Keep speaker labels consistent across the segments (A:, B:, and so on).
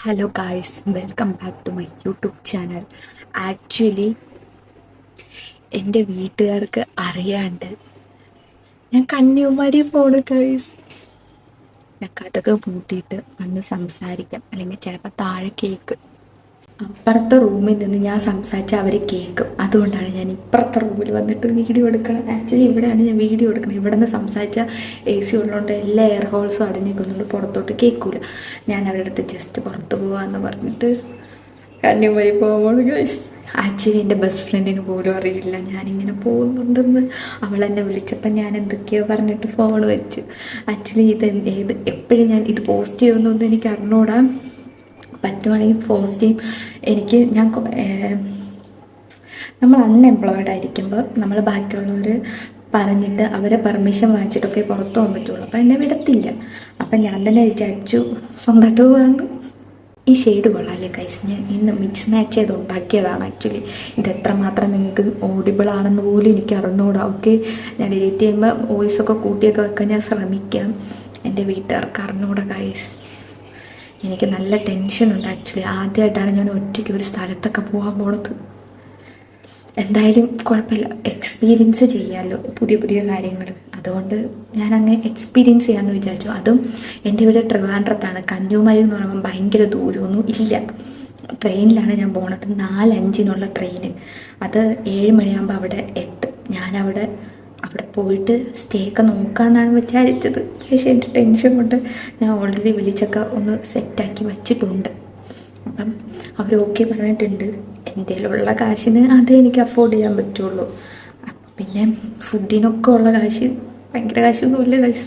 A: Hello guys welcome back to my YouTube channel actually എന്റെ വീട്ടുകാർക്ക് അറിയാണ്ട് ഞാൻ കന്യാകുമാരി പോണു ഗായ്സ് ഞാൻ കഥകൾ പൂട്ടിയിട്ട് വന്ന് സംസാരിക്കാം. അല്ലെങ്കിൽ ചിലപ്പോൾ താഴെ കേക്ക് അപ്പുറത്തെ റൂമിൽ നിന്ന് ഞാൻ സംസാരിച്ച അവർ കേൾക്കും അതുകൊണ്ടാണ് ഞാൻ ഇപ്പുറത്തെ റൂമിൽ വന്നിട്ട് വീഡിയോ എടുക്കണം ആക്ച്വലി ഇവിടെയാണ് ഞാൻ വീഡിയോ എടുക്കുന്നത്. ഇവിടെ നിന്ന് സംസാരിച്ച എ സി ഉള്ളതുകൊണ്ട് എല്ലാ എയർ ഹോൾസും അടഞ്ഞിരിക്കുന്നുണ്ട് പുറത്തോട്ട് കേൾക്കൂല ഞാൻ അവരുടെ അടുത്ത് ജസ്റ്റ് പുറത്ത് പോവാന്ന് പറഞ്ഞിട്ട് കന്യാകുമാരി പോകുമ്പോൾ ആക്ച്വലി എന്റെ ബെസ്റ്റ് ഫ്രണ്ടിന് പോലും അറിയില്ല. ഞാനിങ്ങനെ പോകുന്നുണ്ടെന്ന് അവൾ എന്നെ വിളിച്ചപ്പോൾ ഞാൻ എന്തൊക്കെയോ പറഞ്ഞിട്ട് ഫോൺ വെച്ച്. ആക്ച്വലി ഇത് ഏത് എപ്പോഴും ഞാൻ ഇത് പോസ്റ്റ് ചെയ്യുമെന്നൊന്നും എനിക്ക് അറിഞ്ഞൂടാ. പറ്റുവാണെങ്കിൽ പോസ്റ്റ് ചെയ്യും. എനിക്ക് ഞാൻ നമ്മൾ അൺഎംപ്ലോയിഡ് ആയിരിക്കുമ്പോൾ നമ്മൾ ബാക്കിയുള്ളവർ പറഞ്ഞിട്ട് അവരെ പെർമിഷൻ വാങ്ങിച്ചിട്ടൊക്കെ പുറത്തു പോകാൻ പറ്റുള്ളൂ. അപ്പം എന്നെ വിടത്തില്ല. അപ്പം ഞാൻ തന്നെ വിചാരിച്ചു സ്വന്തമായിട്ട് പോകാമെന്ന്. ഈ ഷെയ്ഡ് കൊള്ളാമല്ലേ കൈസ് ഞാൻ ഇന്ന് മിക്സ് മാച്ച് ചെയ്ത് ഉണ്ടാക്കിയതാണ് ആക്ച്വലി ഇത് എത്രമാത്രം നിങ്ങൾക്ക് ഓഡിബിൾ ആണെന്ന് പോലും എനിക്ക് അറിഞ്ഞൂടാ. ഓക്കെ ഞാൻ എഡിറ്റ് ചെയ്യുമ്പോൾ വോയിസ് ഒക്കെ കൂട്ടിയൊക്കെ വെക്കാൻ ഞാൻ ശ്രമിക്കാം. എന്റെ വീട്ടുകാർക്ക് അറിഞ്ഞൂടാ കൈസ് എനിക്ക് നല്ല ടെൻഷനുണ്ട് ആക്ച്വലി ആദ്യമായിട്ടാണ് ഞാൻ ഒറ്റയ്ക്ക് ഒരു സ്ഥലത്തൊക്കെ പോകാൻ പോണത്. എന്തായാലും കുഴപ്പമില്ല. എക്സ്പീരിയൻസ് ചെയ്യാമല്ലോ പുതിയ പുതിയ കാര്യങ്ങൾ അതുകൊണ്ട് ഞാൻ അങ്ങ് എക്സ്പീരിയൻസ് ചെയ്യാമെന്ന് വിചാരിച്ചു. അതും എന്റെ ഇവിടെ ട്രിവാൻഡ്രത്താണ്. കന്യാകുമാരി എന്ന് പറയുമ്പോൾ ഭയങ്കര ദൂരമൊന്നും ഇല്ല. ട്രെയിനിലാണ് ഞാൻ പോണത്. നാലഞ്ചിനുള്ള ട്രെയിന്. അത് ഏഴ് മണിയാകുമ്പോൾ അവിടെ എത്തും. ഞാനവിടെ അവിടെ പോയിട്ട് സ്റ്റേ ഒക്കെ നോക്കാമെന്നാണ് വിചാരിച്ചത്. പക്ഷേ എന്റെ ടെൻഷൻ കൊണ്ട് ഞാൻ ഓൾറെഡി വിളിച്ചൊക്കെ ഒന്ന് സെറ്റാക്കി വച്ചിട്ടുണ്ട്. അപ്പം അവർ ഓക്കെ പറഞ്ഞിട്ടുണ്ട്. എന്റെ ഉള്ള കാശിന് അതേ എനിക്ക് അഫോർഡ് ചെയ്യാൻ പറ്റുള്ളൂ. പിന്നെ ഫുഡിനൊക്കെ ഉള്ള കാശ് ഭയങ്കര കാശൊന്നുമില്ല ഗൈസ്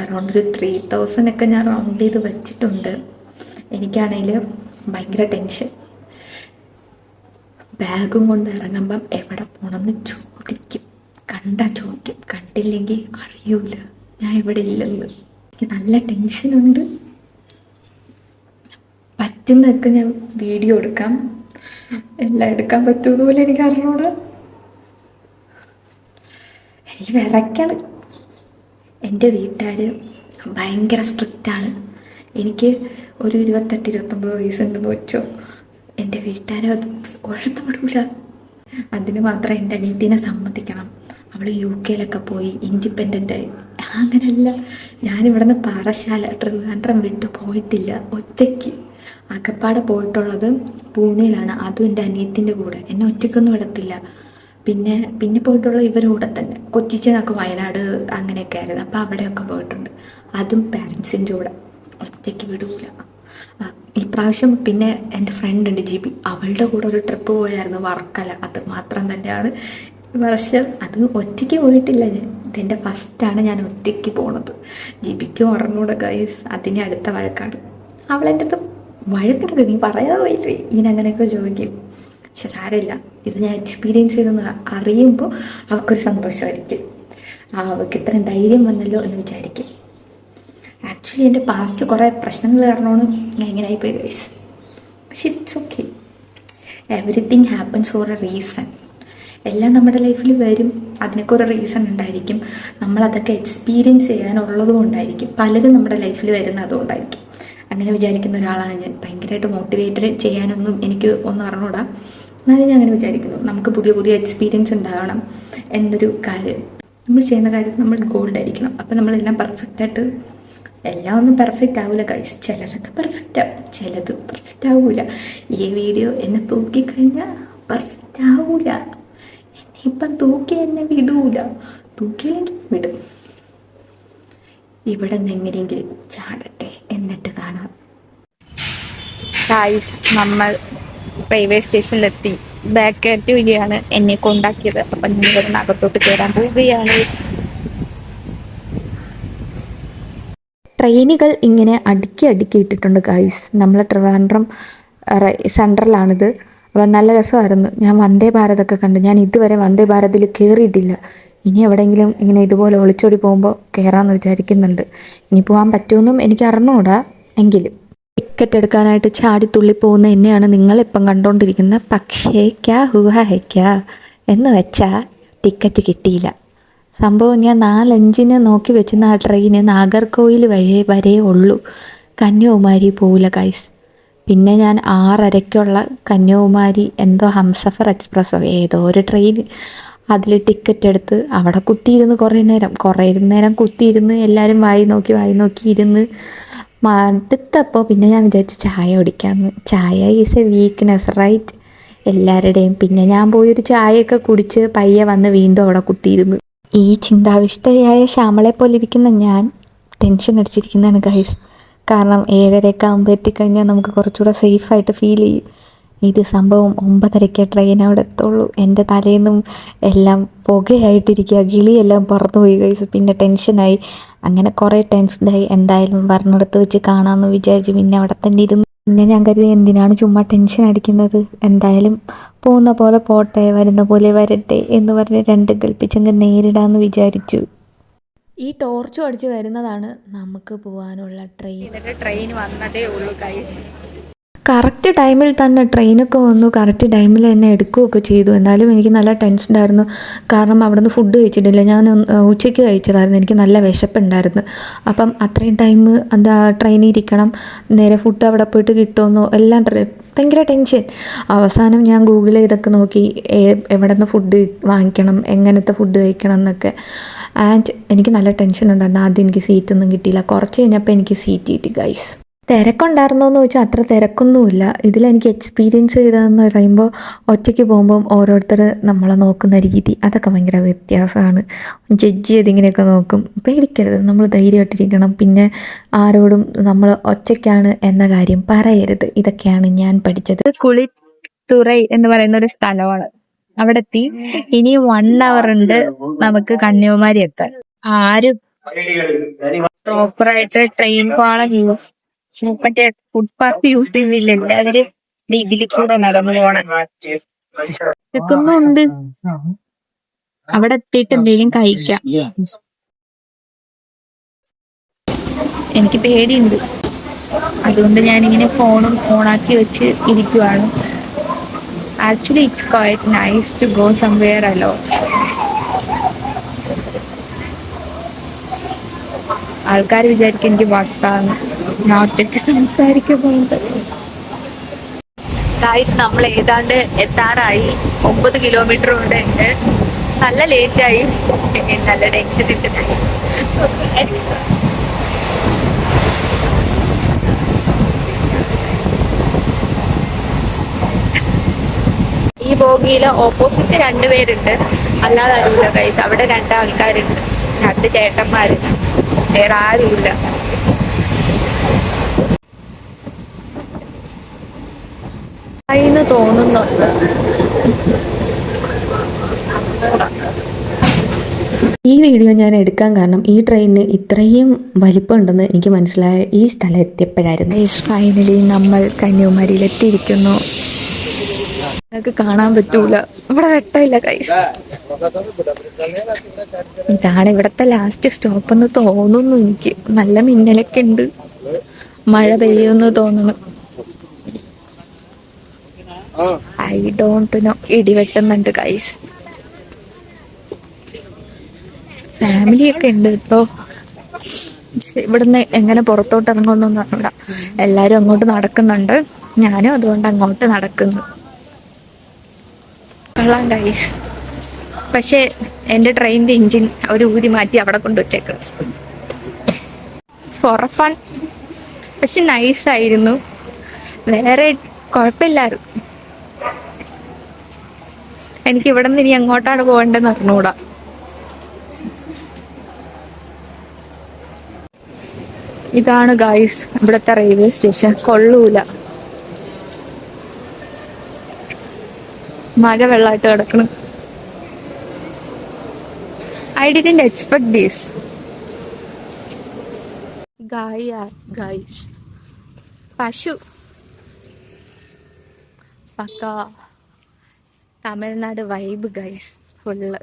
A: അറൗണ്ട് ഒരു ത്രീ തൗസൻഡ് ഒക്കെ ഞാൻ റൗണ്ട് ചെയ്ത് വെച്ചിട്ടുണ്ട്. എനിക്കാണെങ്കിൽ ഭയങ്കര ടെൻഷൻ ബാഗും കൊണ്ട് ഇറങ്ങുമ്പം എവിടെ പോണമെന്ന് ചോദിക്കും. കണ്ടാ ചോദിക്കും കണ്ടില്ലെങ്കിൽ അറിയൂല. ഞാൻ ഇവിടെ ഇല്ലെന്ന്. എനിക്ക് നല്ല ടെൻഷനുണ്ട് പറ്റുന്നതൊക്കെ ഞാൻ വീഡിയോ എടുക്കാം. എല്ലാം എടുക്കാൻ പറ്റുമെന്ന് പോലെ എനിക്ക് അറിഞ്ഞൂടാ. എനിക്ക് വിറയ്ക്കാണ്. എന്റെ വീട്ടുകാർ ഭയങ്കര സ്ട്രിക്റ്റാണ് എനിക്ക് ഒരു ഇരുപത്തെട്ട് ഇരുപത്തൊമ്പത് വയസ്സുണ്ടെന്ന് വെച്ചോ. എന്റെ വീട്ടുകാരെ ഒഴുത്ത് വിടൂല. അതിന് മാത്രം എന്റെ അനിയത്തിനെ സമ്മതിക്കണം. അവൾ യു കെയിലൊക്കെ പോയി ഇൻഡിപെൻഡന്റ് ആയി. അങ്ങനെയല്ല ഞാനിവിടുന്ന് പാറശാല ട്രിവാൻഡ്രം വിട്ട് പോയിട്ടില്ല. ഒറ്റയ്ക്ക്. അകപ്പാടെ പോയിട്ടുള്ളത് പൂനെയിലാണ്. അതും എന്റെ അനിയത്തിന്റെ കൂടെ. എന്നെ ഒറ്റയ്ക്കൊന്നും വിടത്തില്ല. പിന്നെ പിന്നെ പോയിട്ടുള്ള ഇവരുടെ കൂടെ തന്നെ. കൊച്ചിച്ചനൊക്കെ വയനാട് അങ്ങനെയൊക്കെ ആയിരുന്നു. അപ്പോൾ അവിടെയൊക്കെ പോയിട്ടുണ്ട്. അതും പാരൻസിന്റെ കൂടെ. ഒറ്റയ്ക്ക് വിടൂല. ഇപ്രാവശ്യം പിന്നെ എന്റെ ഫ്രണ്ട് ഉണ്ട് ജി ജിബി. അവളുടെ കൂടെ ഒരു ട്രിപ്പ് പോയായിരുന്നു വർക്കല. അത് മാത്രം തന്നെയാണ് വർഷം അത് ഒറ്റയ്ക്ക് പോയിട്ടില്ല ഞാൻ. ഇതെന്റെ ഫസ്റ്റാണ് ഞാൻ ഒറ്റയ്ക്ക് പോണത്. ജിബിക്ക് ഉറങ്ങൂടെ ഗൈസ് അതിന് അടുത്ത വഴക്കാണ്. അവളെന്റെ അടുത്ത് വഴക്കെടുക്കുക നീ പറയാതെ പോയില്ലേ? ഇങ്ങനെ അങ്ങനെയൊക്കെ ചോദിക്കും. പക്ഷെ സാരമില്ല. ഇത് ഞാൻ എക്സ്പീരിയൻസ് ചെയ്തെന്ന് അറിയുമ്പോൾ അവൾക്കൊരു സന്തോഷമായിരിക്കും. അവൾക്ക് ഇത്രയും ധൈര്യം വന്നല്ലോ എന്ന് വിചാരിക്കും. ആക്ച്വലി എന്റെ പാസ്റ്റ് കുറേ പ്രശ്നങ്ങൾ കാരണമാണ് ഞാൻ ഇങ്ങനെ ആയിപ്പോയി ഗൈസ് പക്ഷെ it's okay everything happens for a reason എല്ലാം നമ്മുടെ ലൈഫിൽ വരും. അതിനൊക്കെ ഒരു റീസൺ ഉണ്ടായിരിക്കും. നമ്മളതൊക്കെ എക്സ്പീരിയൻസ് ചെയ്യാനുള്ളത് കൊണ്ടായിരിക്കും പലരും നമ്മുടെ ലൈഫിൽ വരുന്ന അതുകൊണ്ടായിരിക്കും അങ്ങനെ വിചാരിക്കുന്ന ഒരാളാണ് ഞാൻ. ഭയങ്കരമായിട്ട് മോട്ടിവേറ്റഡ് ചെയ്യാനൊന്നും എനിക്ക് ഒന്നും അറിഞ്ഞൂടാ. എന്നാലും ഞാൻ അങ്ങനെ വിചാരിക്കുന്നു. നമുക്ക് പുതിയ പുതിയ എക്സ്പീരിയൻസ് ഉണ്ടാവണം എന്നൊരു കാര്യം. നമ്മൾ ചെയ്യുന്ന കാര്യം നമ്മൾ ഗോൾഡ് ആയിരിക്കണം. അപ്പം നമ്മളെല്ലാം പെർഫെക്റ്റ് ആയിട്ട് എല്ലാം ഒന്നും പെർഫെക്റ്റ് ആവില്ല കൈസ് ചിലതൊക്കെ പെർഫെക്റ്റ് ആവും. ചിലത് പെർഫെക്റ്റ് ആവില്ല ഈ വീഡിയോ എന്നെ തൂക്കിക്കഴിഞ്ഞാൽ പെർഫെക്റ്റ് ആവൂല. എന്നെ ഇപ്പം തൂക്കി എന്നെ വിടൂല. തൂക്കിയില്ലെങ്കിൽ വിടും. ഇവിടെ നിന്ന് എങ്ങനെയെങ്കിലും ചാടട്ടെ എന്നിട്ട് കാണാം. ഗായ്സ് നമ്മൾ റെയിൽവേ സ്റ്റേഷനിലെത്തി ബാക്ക് കയറ്റി വഴിയാണ് എന്നെ കൊണ്ടാക്കിയത്. അപ്പം ഞാൻ ഇവിടെ നിന്ന് അകത്തോട്ട് കയറാൻ പോവുകയാണ്. ട്രെയിനുകൾ ഇങ്ങനെ അടുക്കി അടുക്കി ഇട്ടിട്ടുണ്ട് ഗായ്സ് നമ്മളെ ട്രിവാൻഡ്രം സെൻട്രലാണിത് അപ്പം നല്ല രസമായിരുന്നു. ഞാൻ വന്ദേ ഭാരതൊക്കെ കണ്ട്. ഞാൻ ഇതുവരെ വന്ദേ ഭാരതിൽ കയറിയിട്ടില്ല ഇനി എവിടെയെങ്കിലും ഇങ്ങനെ ഇതുപോലെ ഒളിച്ചോടി പോകുമ്പോൾ കയറാമെന്ന് വിചാരിക്കുന്നുണ്ട്. ഇനി പോകാൻ പറ്റുമെന്നും എനിക്ക് അറിഞ്ഞുകൂടാ എങ്കിലും. ടിക്കറ്റ് എടുക്കാനായിട്ട് ചാടി തുള്ളി പോകുന്ന എന്നെയാണ് നിങ്ങളിപ്പം കണ്ടുകൊണ്ടിരിക്കുന്നത് പക്ഷേ ക്യാ ഹുവ ഹെ എന്ന് വെച്ചാൽ ടിക്കറ്റ് കിട്ടിയില്ല. സംഭവം ഞാൻ നാലഞ്ചിന് നോക്കി വെച്ചിരുന്ന ആ ട്രെയിന് നാഗർകോയിൽ വരെ വരെ ഉള്ളൂ. കന്യാകുമാരി പോവില്ല ഗൈസ് പിന്നെ ഞാൻ ആറരയ്ക്കുള്ള കന്യാകുമാരി എന്തോ ഹംസഫർ എക്സ്പ്രസ്സോ ഏതോ ഒരു ട്രെയിൻ അതിൽ ടിക്കറ്റ് എടുത്ത് അവിടെ കുത്തിയിരുന്ന് കുറേ നേരം കുറേ നേരം കുത്തിയിരുന്ന് എല്ലാവരും വായി നോക്കി വായി നോക്കി ഇരുന്ന് മടുത്തപ്പോൾ പിന്നെ ഞാൻ വിചാരിച്ചു ചായ കുടിക്കാമെന്ന് ചായ ഈസ് എ വീക്ക്നെസ് റൈറ്റ് എല്ലാവരുടെയും പിന്നെ ഞാൻ പോയി ഒരു ചായയൊക്കെ കുടിച്ച് പയ്യെ വന്ന് വീണ്ടും അവിടെ കുത്തിയിരുന്നു. ഈ ചിന്താവിഷ്ടയായ ശ്യാമളെ പോലെ ഇരിക്കുന്ന ഞാൻ ടെൻഷൻ അടിച്ചിരിക്കുന്നതാണ് ഗൈസ് കാരണം ഏഴരയൊക്കെ ആകുമ്പോൾ എത്തിക്കഴിഞ്ഞാൽ നമുക്ക് കുറച്ചുകൂടെ സേഫായിട്ട് ഫീൽ ചെയ്യും. ഇത് സംഭവം ഒമ്പതരയ്ക്ക് ട്രെയിൻ അവിടെ എത്തുള്ളൂ. എന്റെ തലേന്നും എല്ലാം പുകയായിട്ടിരിക്കുക കിളിയെല്ലാം പുറത്തു പോയി കഴിച്ച് പിന്നെ ടെൻഷനായി അങ്ങനെ കുറേ ടെൻഷനായി എന്തായാലും പറഞ്ഞെടുത്ത് വെച്ച് കാണാമെന്ന് വിചാരിച്ച് പിന്നെ അവിടെ തന്നെ ഇരുന്ന് പിന്നെ ഞാൻ കരുതി എന്തിനാണ് ചുമ്മാ ടെൻഷൻ അടിക്കുന്നത്? എന്തായാലും പോകുന്ന പോലെ പോട്ടെ വരുന്ന പോലെ വരട്ടെ എന്ന് പറഞ്ഞ് രണ്ട് കൽപ്പിച്ചങ്ങ് നേരിടാമെന്ന് വിചാരിച്ചു. ഈ ടോർച്ച് അടിച്ച് വരുന്നതാണ് നമുക്ക് പോകാനുള്ള ട്രെയിൻ. ട്രെയിൻ വന്നതേ ഉള്ളൂ കറക്റ്റ് ടൈമിൽ തന്നെ ട്രെയിനൊക്കെ വന്നു കറക്റ്റ് ടൈമിൽ തന്നെ എടുക്കുകയൊക്കെ ചെയ്തു. എന്നാലും എനിക്ക് നല്ല ടെൻഷൻ ഉണ്ടായിരുന്നു. കാരണം അവിടെ നിന്ന് ഫുഡ് കഴിച്ചിട്ടില്ല. ഞാൻ ഉച്ചയ്ക്ക് കഴിച്ചതായിരുന്നു. എനിക്ക് നല്ല വിശപ്പുണ്ടായിരുന്നു. അപ്പം അത്രയും ടൈം എന്താ ട്രെയിനിൽ ഇരിക്കണം. നേരെ ഫുഡ് അവിടെ പോയിട്ട് കിട്ടുമെന്നോ എല്ലാം ഭയങ്കര ടെൻഷൻ അവസാനം ഞാൻ ഗൂഗിൾ ചെയ്തൊക്കെ നോക്കി എവിടെ നിന്ന് ഫുഡ് വാങ്ങിക്കണം എങ്ങനത്തെ ഫുഡ് കഴിക്കണം എന്നൊക്കെ. ആൻഡ് എനിക്ക് നല്ല ടെൻഷൻ ഉണ്ടായിരുന്നു. ആദ്യം എനിക്ക് സീറ്റൊന്നും കിട്ടിയില്ല. കുറച്ച് കഴിഞ്ഞപ്പോൾ എനിക്ക് സീറ്റ് കിട്ടി ഗൈസ് തിരക്കുണ്ടായിരുന്നോ എന്ന് ചോദിച്ചാൽ അത്ര തിരക്കൊന്നുമില്ല. ഇതിലെനിക്ക് എക്സ്പീരിയൻസ് ചെയ്തതെന്ന് പറയുമ്പോൾ ഒറ്റയ്ക്ക് പോകുമ്പം ഓരോരുത്തർ നമ്മളെ നോക്കുന്ന രീതി അതൊക്കെ ഭയങ്കര വ്യത്യാസമാണ്. ജഡ്ജ് ചെയ്ത് ഇങ്ങനെയൊക്കെ നോക്കും. പേടിക്കരുത്. നമ്മൾ ധൈര്യമായിട്ടിരിക്കണം. പിന്നെ ആരോടും നമ്മൾ ഒറ്റയ്ക്കാണ് എന്ന കാര്യം പറയരുത്. ഇതൊക്കെയാണ് ഞാൻ പഠിച്ചത്. കുളിത്തുറൈ എന്ന് പറയുന്ന ഒരു സ്ഥലമാണ്. അവിടെ എത്തി ഇനി വൺ അവർ ഉണ്ട് നമുക്ക് കന്യാകുമാരി എത്താൻ. ആരും പ്രോപ്പറായിട്ട് ട്രെയിൻ പാളം യൂസ് മറ്റേ ഫുട്പാത്ത് യൂസ് ചെയ്യുന്നില്ല അവർ ഇതിൽ കൂടെ നടന്നു പോണം. ഉണ്ട് അവിടെ എത്തിയിട്ട് എന്തെങ്കിലും കഴിക്കാം. എനിക്ക് പേടിയുണ്ട്. അതുകൊണ്ട് ഞാനിങ്ങനെ ഫോണും ഓണാക്കി വെച്ച് ഇരിക്കുവാണ്. Actually it's quite nice to go somewhere alone ആൾക്കാർ വിചാരിക്കും എനിക്ക് വട്ടാണ് ഒറ്റയ്ക്ക് സംസാരിക്കുന്നുണ്ട്. ഗായ്സ് നമ്മൾ ഏതാണ്ട് എത്താറായി. ഒമ്പത് കിലോമീറ്റർ ഉണ്ട്. ഉണ്ട് നല്ല ആയി. നല്ല ടെൻഷൻ ഉണ്ട്. ഈ ബോഗിയിൽ ഓപ്പോസിറ്റ് രണ്ടുപേരുണ്ട് അല്ലാതെ അറിയില്ല ഗൈസ് അവിടെ രണ്ടാൾക്കാരുണ്ട് രണ്ട് ചേട്ടന്മാര്. വേറെ ആരുമില്ല. എന്ന് തോന്നുന്നുണ്ട്. ഈ വീഡിയോ ഞാൻ എടുക്കാൻ കാരണം ഈ ട്രെയിനിന് ഇത്രയും വലിപ്പമുണ്ടെന്ന് എനിക്ക് മനസ്സിലായ ഈ സ്ഥലം എത്തിയപ്പോഴായിരുന്നു. ഫൈനലി നമ്മൾ കന്യാകുമാരിയിൽ എത്തിയിരിക്കുന്നു നിങ്ങൾക്ക് കാണാൻ പറ്റൂല. ഇവിടെ വെട്ടമില്ല കൈസ് ഇതാണ് ഇവിടത്തെ ലാസ്റ്റ് സ്റ്റോപ്പ് എന്ന് തോന്നുന്നു എനിക്ക്. നല്ല മിന്നലൊക്കെ ഉണ്ട്. മഴ പെയ്യുമെന്ന് തോന്നുന്നു ഐ ഡോണ്ട് നോ ഇടിവെട്ടുന്നുണ്ട് ഗൈസ് ഫാമിലി ഒക്കെ ഉണ്ട് ഇപ്പോ. ഇവിടുന്ന് എങ്ങനെ പുറത്തോട്ട് ഇറങ്ങുമെന്നൊന്നും അറിഞ്ഞൂടാ. എല്ലാരും അങ്ങോട്ട് നടക്കുന്നുണ്ട്. ഞാനും അതുകൊണ്ട് അങ്ങോട്ട് നടക്കുന്നു. കൊള്ളാം ഗൈസ് പക്ഷെ എന്റെ ട്രെയിനിന്റെ എഞ്ചിൻ ഒരു ഊരി മാറ്റി അവിടെ കൊണ്ടുവച്ചേക്ക് ഫോർ പക്ഷെ നൈസായിരുന്നു വേറെ കുഴപ്പമില്ലായിരുന്നു. എനിക്ക് ഇവിടെ നിന്ന് ഇനി എങ്ങോട്ടാണ് പോകേണ്ടതെന്ന് അറിഞ്ഞുകൂടാ. ഇതാണ് ഗായ്സ് ഇവിടുത്തെ റെയിൽവേ സ്റ്റേഷൻ. കൊള്ളൂല. മഴ വെള്ളമായിട്ട് കിടക്കണം. ഐ ഡിഡന്റ് എക്സ്പെക്ട് ദീസ് ഗായ ഗൈസ് പശു. Pakka. Tamil Nadu vibe guys full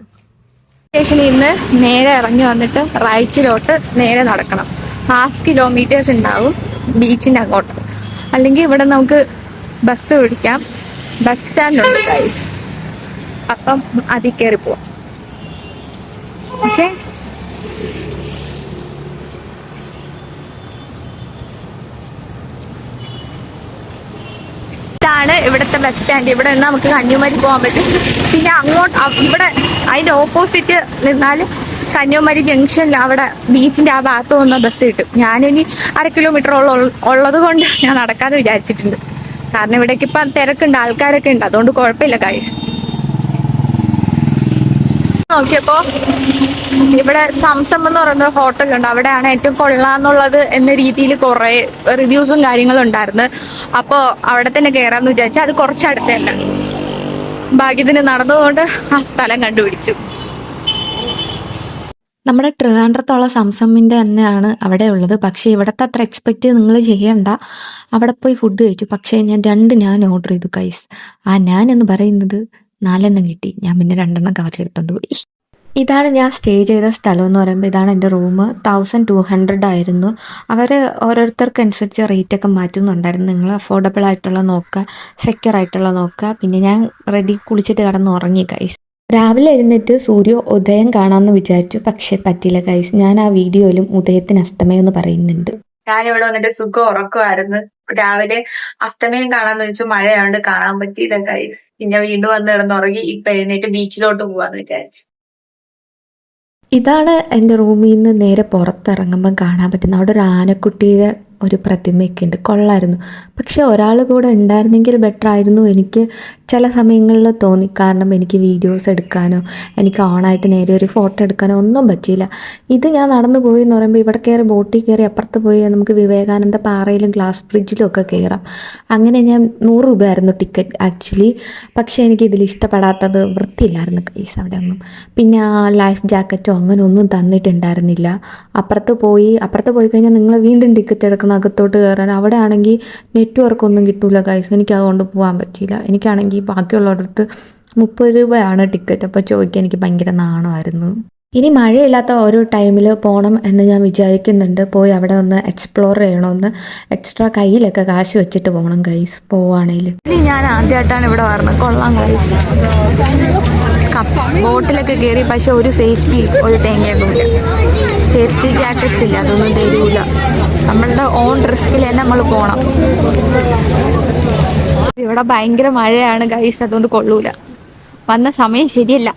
A: സ്റ്റേഷനിൽ നിന്ന് നേരെ ഇറങ്ങി വന്നിട്ട് റൈറ്റിലോട്ട് നേരെ നടക്കണം. ഹാഫ് കിലോമീറ്റേഴ്സ് ഉണ്ടാവും ബീച്ചിന്റെ അങ്ങോട്ട്. അല്ലെങ്കിൽ ഇവിടെ നമുക്ക് ബസ് പിടിക്കാം. ബസ് സ്റ്റാൻഡ് ഉണ്ട് ഗൈസ് അപ്പം അതിൽ കയറി പോവാം. ഓക്കെ
B: ഇതാണ് ഇവിടുത്തെ ബസ് സ്റ്റാൻഡ് ഇവിടെ നിന്ന് നമുക്ക് കന്യാകുമാരി പോകാൻ പറ്റും. പിന്നെ അങ്ങോട്ട് ഇവിടെ അതിന്റെ ഓപ്പോസിറ്റ് നിന്നാൽ കന്യാകുമാരി ജംഗ്ഷനിൽ അവിടെ ബീച്ചിന്റെ ആ ഭാഗത്ത് വന്ന ബസ് കിട്ടും. ഞാനിനി അര കിലോമീറ്റർ ഉള്ളത് കൊണ്ട് ഞാൻ നടക്കാതെ വിചാരിച്ചിട്ടുണ്ട്. കാരണം ഇവിടേക്ക് ഇപ്പം തിരക്കുണ്ട് ആൾക്കാരൊക്കെ ഉണ്ട്. അതുകൊണ്ട് കുഴപ്പമില്ല കായ്സ് നോക്കിയപ്പോ ഇവിടെ സംസം എന്ന് പറയുന്ന ഒരു ഹോട്ടലുണ്ട് അവിടെയാണ് ഏറ്റവും കൊള്ളാന്നുള്ളത് എന്ന രീതിയിൽ കുറെ റിവ്യൂസും കാര്യങ്ങളും ഉണ്ടായിരുന്നു അപ്പോ അവിടെ തന്നെ കയറാന്ന് വിചാരിച്ചു അത് കുറച്ചടുത്ത് തന്നെ ഭാഗ്യത്തിന് നടന്നതുകൊണ്ട് ആ സ്ഥലം കണ്ടുപിടിച്ചു.
A: നമ്മുടെ ട്രിവാൻഡ്രത്തുള്ള സംസമ്മിന്റെ തന്നെയാണ് അവിടെ ഉള്ളത്. പക്ഷേ ഇവിടുത്തെ അത്ര എക്സ്പെക്റ്റ് നിങ്ങൾ ചെയ്യണ്ട. അവിടെ പോയി ഫുഡ് കഴിച്ചു. പക്ഷേ ഞാൻ രണ്ട് ഞാൻ ഓർഡർ ചെയ്തു കൈസ് ആ ഞാൻ എന്ന് പറയുന്നത് നാലെണ്ണം കിട്ടി. ഞാൻ പിന്നെ രണ്ടെണ്ണം കവർ എടുത്തോണ്ട് പോയി. ഇതാണ് ഞാൻ സ്റ്റേ ചെയ്ത സ്ഥലം എന്ന് പറയുമ്പോൾ ഇതാണ് എന്റെ റൂം തൗസൻഡ് ടു ഹൺഡ്രഡ് ആയിരുന്നു. അവർ ഓരോരുത്തർക്കനുസരിച്ച് റേറ്റ് ഒക്കെ മാറ്റുന്നുണ്ടായിരുന്നു. നിങ്ങൾ അഫോർഡബിൾ ആയിട്ടുള്ള നോക്കുക സെക്യൂർ ആയിട്ടുള്ള നോക്കുക. പിന്നെ ഞാൻ റെഡി കുളിച്ചിട്ട് കിടന്ന് ഉറങ്ങി കൈസ് രാവിലെ എഴുന്നേറ്റ് സൂര്യ ഉദയം കാണാമെന്ന് വിചാരിച്ചു. പക്ഷെ പറ്റില്ല ഗൈസ് ഞാൻ ആ വീഡിയോയിലും ഉദയത്തിന് അസ്തമയം എന്ന് പറയുന്നുണ്ട്.
B: ഞാനിവിടെ വന്നിട്ട് സുഖം ഉറക്കുമായിരുന്നു രാവിലെ അസ്തമയം കാണാന്ന് വെച്ചു മഴയാണ്ട് കാണാൻ പറ്റിയില്ല ഗൈസ് പിന്നെ വീണ്ടും വന്ന് കിടന്നുറങ്ങി ഇപ്പൊ എഴുന്നേറ്റ് ബീച്ചിലോട്ട് പോവാന്ന് വിചാരിച്ചു.
A: ഇതാണ് എന്റെ റൂമിൽ നിന്ന് നേരെ പുറത്തിറങ്ങുമ്പോൾ കാണാൻ പറ്റുന്ന അവിടെ ഒരു ആനക്കുട്ടിയുടെ ഒരു പ്രതിമയൊക്കെ ഉണ്ട് കൊള്ളായിരുന്നു. പക്ഷെ ഒരാൾ കൂടെ ഉണ്ടായിരുന്നെങ്കിൽ ബെറ്റർ ആയിരുന്നു എനിക്ക് ചില സമയങ്ങളിൽ തോന്നി. കാരണം എനിക്ക് വീഡിയോസ് എടുക്കാനോ എനിക്ക് ഓണായിട്ട് നേരെ ഒരു ഫോട്ടോ എടുക്കാനോ ഒന്നും പറ്റിയില്ല. ഇത് ഞാൻ നടന്നു പോയി എന്ന് പറയുമ്പോൾ ഇവിടെ കയറി ബോട്ടിൽ കയറി അപ്പുറത്ത് പോയി നമുക്ക് വിവേകാനന്ദ പാറയിലും ഗ്ലാസ് ബ്രിഡ്ജിലും ഒക്കെ കയറാം. അങ്ങനെ ഞാൻ നൂറ് രൂപയായിരുന്നു ടിക്കറ്റ് ആക്ച്വലി പക്ഷേ എനിക്ക് ഇതിൽ ഇഷ്ടപ്പെടാത്തത് വൃത്തിയില്ലായിരുന്നു കേസ് അവിടെ ഒന്നും. പിന്നെ ആ ലൈഫ് ജാക്കറ്റോ അങ്ങനെ ഒന്നും തന്നിട്ടുണ്ടായിരുന്നില്ല. അപ്പുറത്ത് പോയി അപ്പുറത്ത് പോയി കഴിഞ്ഞാൽ നിങ്ങൾ വീണ്ടും ടിക്കറ്റ് എടുക്കണം അകത്തോട്ട് കയറാൻ. അവിടെ ആണെങ്കിൽ നെറ്റ്വർക്ക് ഒന്നും കിട്ടൂല ഗൈസ് എനിക്ക് അതുകൊണ്ട് പോകാൻ പറ്റിയില്ല. എനിക്കാണെങ്കിൽ ബാക്കിയുള്ളവരടുത്ത് മുപ്പത് രൂപയാണ് ടിക്കറ്റ് അപ്പോൾ ചോദിക്കാൻ എനിക്ക് ഭയങ്കര നാണമായിരുന്നു. ഇനി മഴയില്ലാത്ത ഒരു ടൈമിൽ പോകണം എന്ന് ഞാൻ വിചാരിക്കുന്നുണ്ട്. പോയി അവിടെ ഒന്ന് എക്സ്പ്ലോർ ചെയ്യണമെന്ന് എക്സ്ട്രാ കയ്യിലൊക്കെ കാശ് വെച്ചിട്ട് പോകണം ഗൈസ് പോവുകയാണെങ്കിൽ
B: ഞാൻ ആദ്യമായിട്ടാണ് ഇവിടെ വരുന്നത് കൊള്ളാം ഗൈസ് ബോട്ടിലൊക്കെ കയറി പക്ഷെ ഒരു സേഫ്റ്റി ഒരു തേങ്ങയൊക്കെ സേഫ്റ്റി ജാക്കറ്റ്സ് ഇല്ല. അതൊന്നും തരൂല. നമ്മളുടെ ഓൺ റിസ്കിൽ തന്നെ നമ്മൾ പോണം. ഇവിടെ ഭയങ്കര മഴയാണ് ഗൈസ് അതുകൊണ്ട് കൊള്ളൂല. വന്ന സമയം ശരിയല്ല.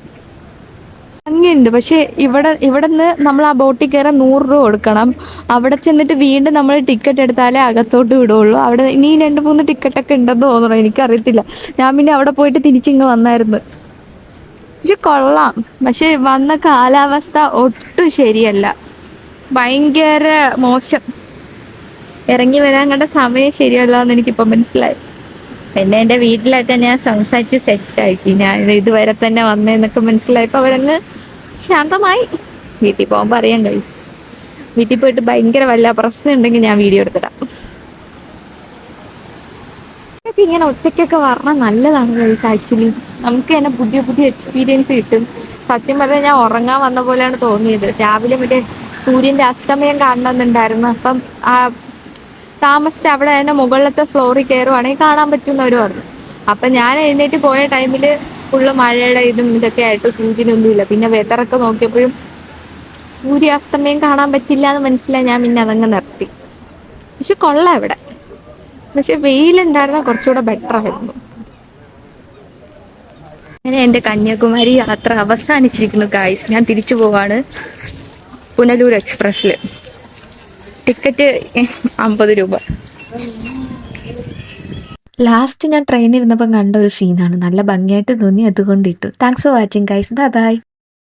B: ഭംഗിയുണ്ട് പക്ഷെ ഇവിടെ ഇവിടെ നിന്ന് നമ്മൾ ആ ബോട്ടിൽ കയറാൻ നൂറ് രൂപ കൊടുക്കണം. അവിടെ ചെന്നിട്ട് വീണ്ടും നമ്മൾ ടിക്കറ്റ് എടുത്താലേ അകത്തോട്ട് വിടുള്ളൂ. അവിടെ ഇനി രണ്ട് മൂന്ന് ടിക്കറ്റ് ഒക്കെ ഉണ്ടെന്ന് തോന്നുന്നു എനിക്കറിയത്തില്ല. ഞാൻ പിന്നെ അവിടെ പോയിട്ട് തിരിച്ചിങ്ങ് വന്നായിരുന്നു. പക്ഷെ കൊള്ളാം. പക്ഷെ വന്ന കാലാവസ്ഥ ഒട്ടും ശരിയല്ല. ഭയങ്കര മോശം. ഇറങ്ങി വരാൻ കണ്ട സമയം ശരിയല്ല എന്ന് എനിക്കിപ്പോൾ മനസ്സിലായി. പിന്നെ എന്റെ വീട്ടിലൊക്കെ ഞാൻ സംസാരിച്ച് സെറ്റാക്കി. ഞാൻ ഇത് ഇതുവരെ തന്നെ വന്നേന്നൊക്കെ മനസ്സിലായപ്പോൾ അവരങ്ങ് ശാന്തമായി വീട്ടിൽ പോകുമ്പോൾ അറിയാൻ കഴിയും. വീട്ടിൽ പോയിട്ട് ഭയങ്കര വല്ല പ്രശ്നം ഉണ്ടെങ്കിൽ ഞാൻ വീഡിയോ എടുത്തിടാം. ഇങ്ങനെ ഒറ്റയ്ക്കൊക്കെ പറഞ്ഞാൽ നല്ലതാണ് ഗൈസ് ആക്ച്വലി നമുക്ക് തന്നെ പുതിയ പുതിയ എക്സ്പീരിയൻസ് കിട്ടും. സത്യം പറഞ്ഞാൽ ഞാൻ ഉറങ്ങാൻ വന്ന പോലെയാണ് തോന്നിയത്. രാവിലെ മറ്റേ സൂര്യന്റെ അസ്തമയം കാണണമെന്നുണ്ടായിരുന്നു. അപ്പം ആ താമസിച്ച് അവിടെ തന്നെ മുകളിലത്തെ ഫ്ലോറിൽ കയറുവാണെങ്കിൽ കാണാൻ പറ്റുന്നവർ പറഞ്ഞു. അപ്പം ഞാൻ എഴുന്നേറ്റ് പോയ ടൈമിൽ ഫുള്ള് മഴയുടെ ഇതും ഇതൊക്കെ ആയിട്ട് സൂര്യനൊന്നുമില്ല പിന്നെ വെതറൊക്കെ നോക്കിയപ്പോഴും സൂര്യാസ്തമയം കാണാൻ പറ്റില്ല എന്ന് മനസ്സിലായി. ഞാൻ പിന്നെ അതങ്ങ് നിർത്തി. പക്ഷെ കൊള്ളാം ഇവിടെ. പക്ഷെ വെയിലുണ്ടായിരുന്ന കുറച്ചുകൂടെ ബെറ്റർ ആയിരുന്നു. അങ്ങനെ എന്റെ കന്യാകുമാരി യാത്ര അവസാനിച്ചിരിക്കുന്നു ഗായ്സ് ഞാൻ തിരിച്ചു പോവാണ് പുനലൂർ എക്സ്പ്രസ്സിൽ ടിക്കറ്റ് അമ്പത് രൂപ.
A: ലാസ്റ്റ് ഞാൻ ട്രെയിനിൽ ഇരുന്നപ്പം കണ്ട ഒരു സീനാണ് നല്ല ഭംഗിയായിട്ട് തോന്നി അതുകൊണ്ട് ഇട്ടു thanks for watching guys bye bye